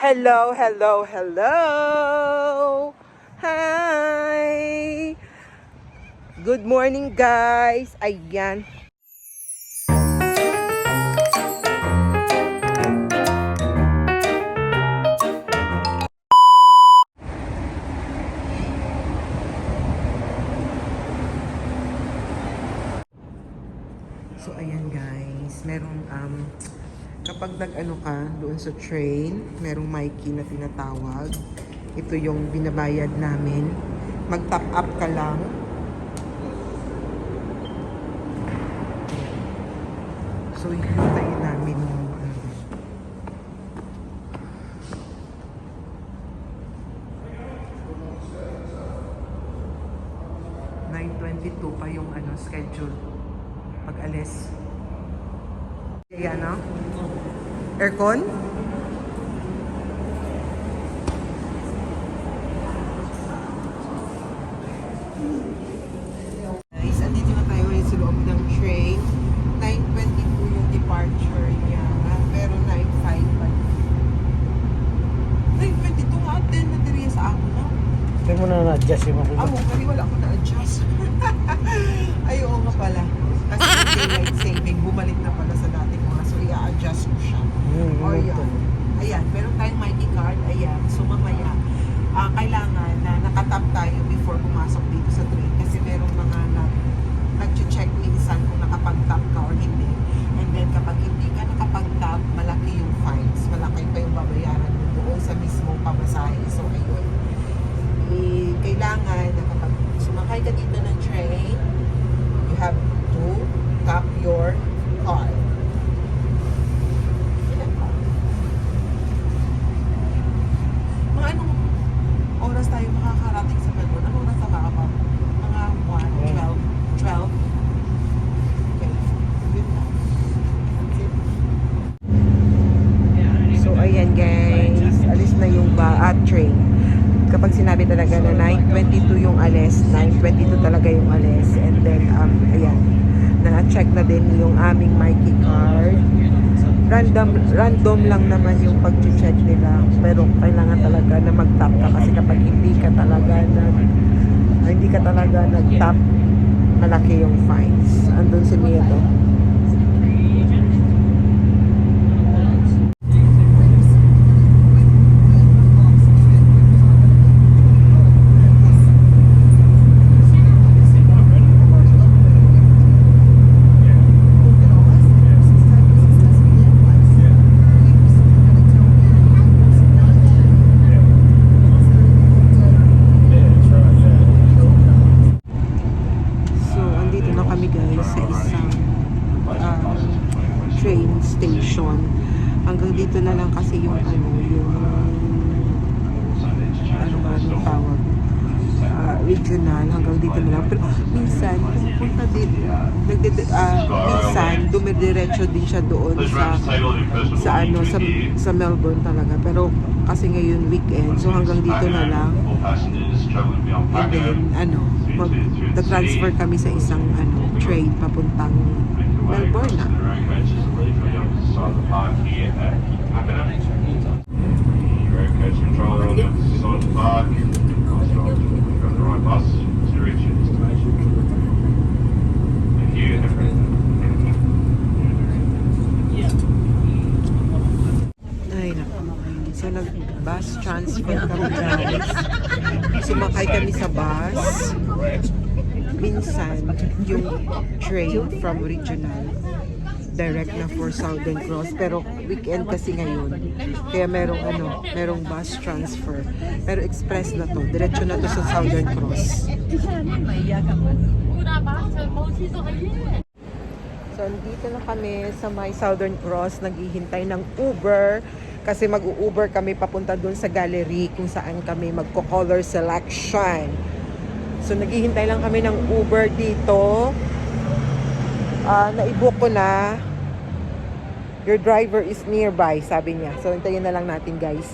Hello, hello, hello! Hi! Good morning, guys! Ayan. So, ayan guys. Merong, um, kapag nag-ano ka doon sa train, merong Mikey na tinatawag. Ito yung binabayad namin. Mag-top up ka lang. So, hihintayin namin yung ano. $9.22 pa yung ano, schedule pag alis. Kaya no? Aircon? Guys, andito na tayo sa loob ng train. 9.22 yung departure niya. Pero 9.5 pa. 9.22 nga, 10 na diriya sa ako na. Kaya mo na na-adjust yung mga Amo, kali wala ako na-adjust. Ay, oo nga pala. Kasi yung daylight saving, bumalik na pala sa dating i-adjust ko siya. Hmm, Or yan. Ayan, meron tayong mighty card. Ayan, so mamaya, ah, kailangan na nakatap tayo before pumasok dito sa train. Kasi merong mga na, nag-check minsan kung nakapag-tap ka or hindi. And then kapag hindi ka nakapag-tap, malaki yung fines. Malaki pa yung babayaran mo doon sa mismong pamasahe. So, ayun. Eh, kailangan na kapag sumakay ka dito ng train, you have to tap your card. Yan lang. Mga anong oras tayo makakarating sa Melbourne? Anong oras na ba? Mga 1, 12, 12? Okay. Yun lang. That's it. So, ayan guys. Alis na yung ba at train. Kapag sinabi talaga na 9.22 yung alis, 9.22 talaga yung alis. And then, um, ayan. Na-check na din yung aming Mikey card. Random, random lang naman yung pag-check nila. Pero kailangan talaga na mag-tap ka. Kasi kapag hindi ka talaga nag, ah, hindi ka talaga nag-tap, malaki yung fines. Andun si Mieto. So, andito na kami guys sa isang um, train station. Hanggang dito na lang kasi yung ano, yung ano ba yung tawag Ah, regional hanggang dito na lang. Pero minsan, din, nagde, uh, minsan, dumidiretso din siya doon sa sa ano sa, sa Melbourne talaga pero kasi ngayon weekend so hanggang dito na lang and then ano mag transfer kami sa isang ano train papuntang Melbourne na Road controller on the side of the park. Got the right bus directions. Thank you. ay naku so nag bus transfer kami guys sumakay kami sa bus. Minsan yung train from regional direct na for Southern Cross. Pero weekend kasi ngayon. Kaya merong ano merong bus transfer. Pero express na to. Diretso na to sa Southern Cross. So, andito na kami sa my Southern Cross, naghihintay ng Uber kasi mag-Uber kami papunta doon sa gallery kung saan kami magko-color selection. So, naghihintay lang kami ng Uber dito. Ah, naibook ko na. Your driver is nearby, sabi niya. So, hintayin na lang natin, guys.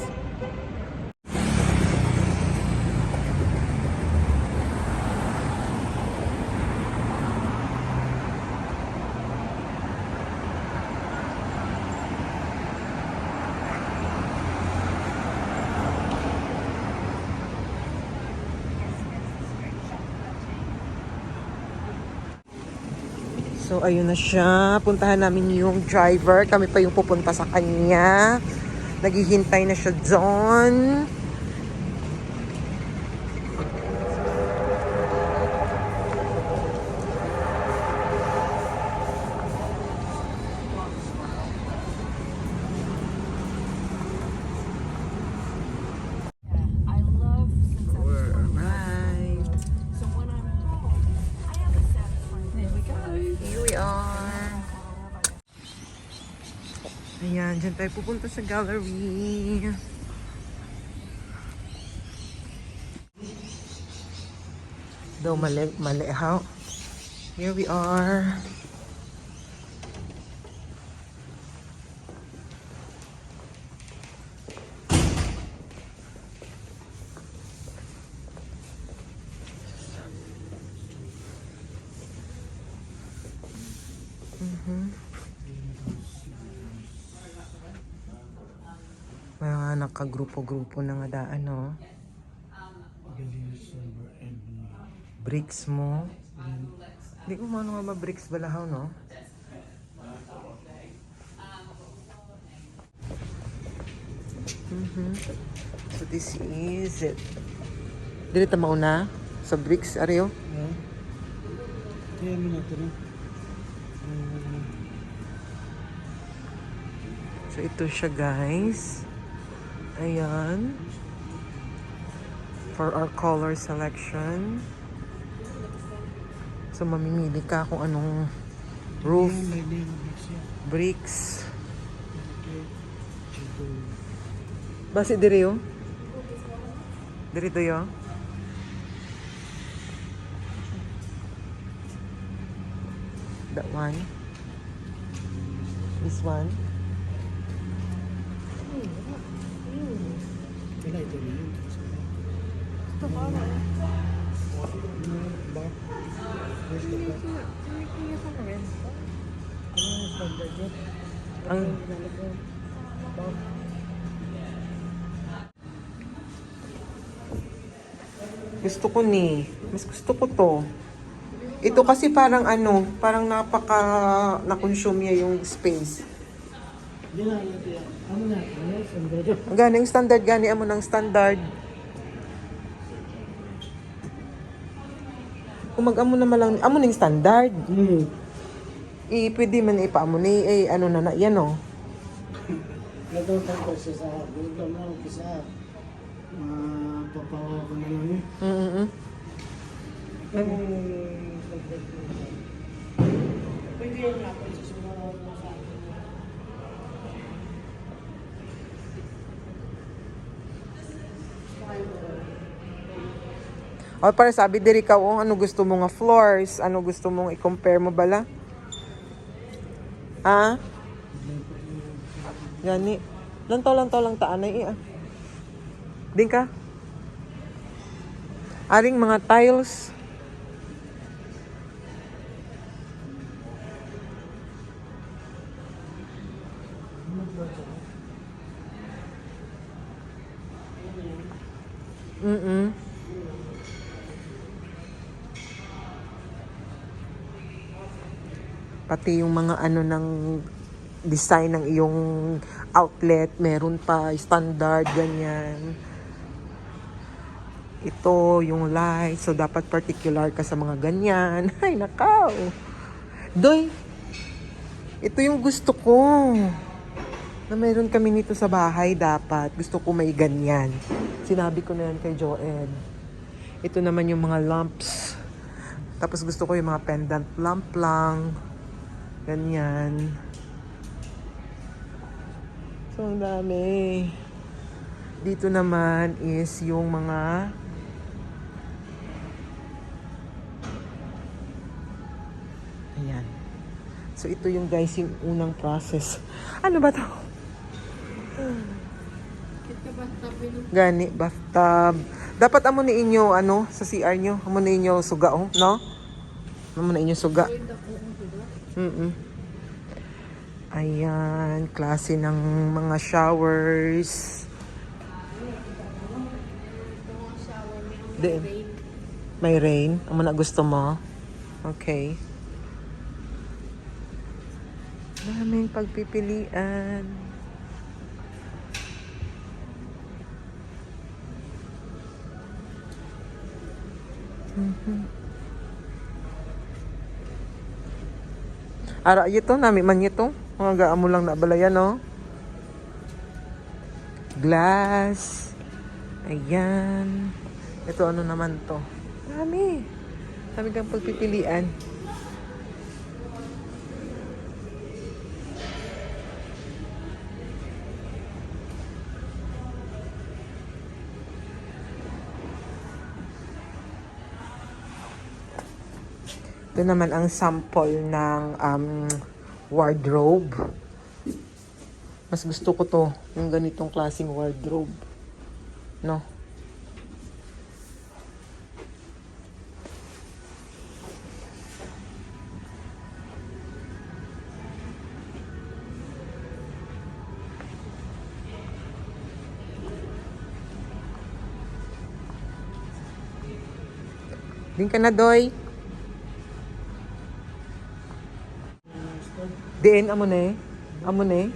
So, ayun na siya. Puntahan namin yung driver. Kami pa yung pupunta sa kanya. Naghihintay na siya doon. Ayan, dyan tayo pupunta sa gallery. Daw mali, mali how? Here we are. Mga nakagrupo-grupo na nga daan, no? Bricks mo. Hindi ko man nga ma-bricks balahaw, no? Mhm. So this is it. Dili ta mauna sa bricks, Areo. Ha? Kaya mo na ito na. So ito siya guys. Ayan. For our color selection. So mamimili ka kung anong roof, bricks. Basi diri yo? Diri to yo? That one. This one. Wala ito rin yun. The bottle. Ano, back. Where's the back? Ano yung standard yun? Ang Back. gusto ko ni. Mas gusto ko to. Ito kasi parang ano, parang napaka na-consume niya yung space. Na na? Ano yung standard? Gani yung amo ng standard. Kung mag-amo naman lang, amo ning standard. Hmm. I, pwede man ipaamo ni, eh, ano na na, yan oh. Nagtatang ko siya sa dito mo kisa mapapawa ko na lang eh. Ang standard ko. Pwede yan nga po sa sumunod mo sa akin. O para sabi diri ka, oh, ano gusto mo nga floors, ano gusto mong i-compare mo bala? Ha? Gani. Lantaw-lantaw lang taanay eh. ah. Din ka? Aring mga tiles. Pati yung mga ano ng design ng iyong outlet, meron pa standard ganyan. Ito yung light, so dapat particular ka sa mga ganyan. Ay nakaw. Doy. Ito yung gusto ko. Na meron kami nito sa bahay dapat. Gusto ko may ganyan. Sinabi ko na yan kay Joed. Ito naman yung mga lamps. Tapos gusto ko yung mga pendant lamp lang. Ganyan. So, ang dami. Dito naman is yung mga Ayan. So, ito yung guys, yung unang process. Ano ba to? Gani, bathtub. Dapat amo ni inyo, ano, sa CR nyo. Amo ni inyo suga, oh, no? Amo na inyo suga. Mm Ayan, klase ng mga showers. Din. May rain. Amo na gusto mo? Okay. Daming pagpipilian. Mhm. Ara ito, nami man ito. Mga gaamo lang na balayan, no? Glass. Ayan. Ito ano naman to? Dami. Dami kang pagpipilian. Ito naman ang sample ng um, wardrobe. Mas gusto ko to, yung ganitong klaseng wardrobe. No? Din ka na, Doy. Diin, amo eh. Amo eh.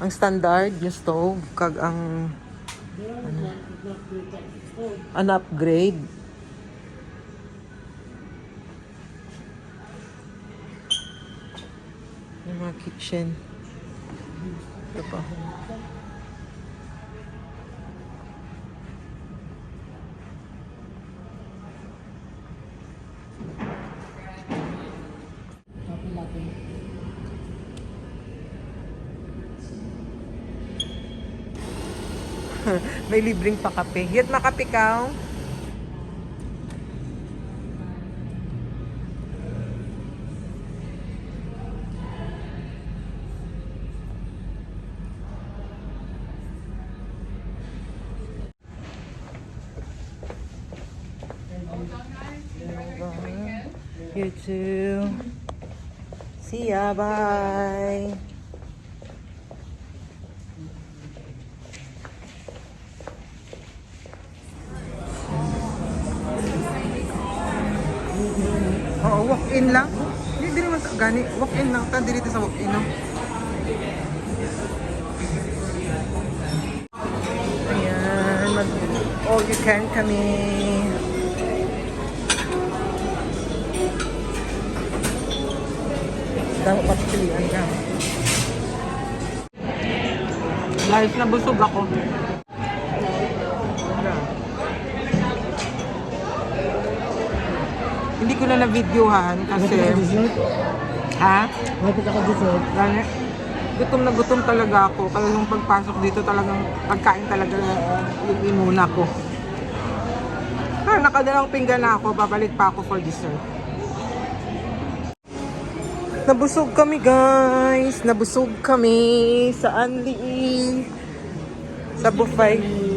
Ang standard, yung stove, kag ang an upgrade. Yung mga kitchen. Ito pa. May libreng pakape. Yat makape ka? You too. See ya. Bye. Gani. Walk-in lang. Tandi dito sa walk-in, no? Ayan, mag all you can kami. Dami pagpilian ka. Guys, nabusog ako. Hindi ko na na-videohan kasi... Ha? Mati ka dessert. Gani, gutom na gutom talaga ako. Kaya nung pagpasok dito talagang pagkain talaga yung inuna ko. Ah, nakadalang pinggan na ako. Babalik pa ako for dessert. Nabusog kami guys. Nabusog kami sa Anli. Sa buffet.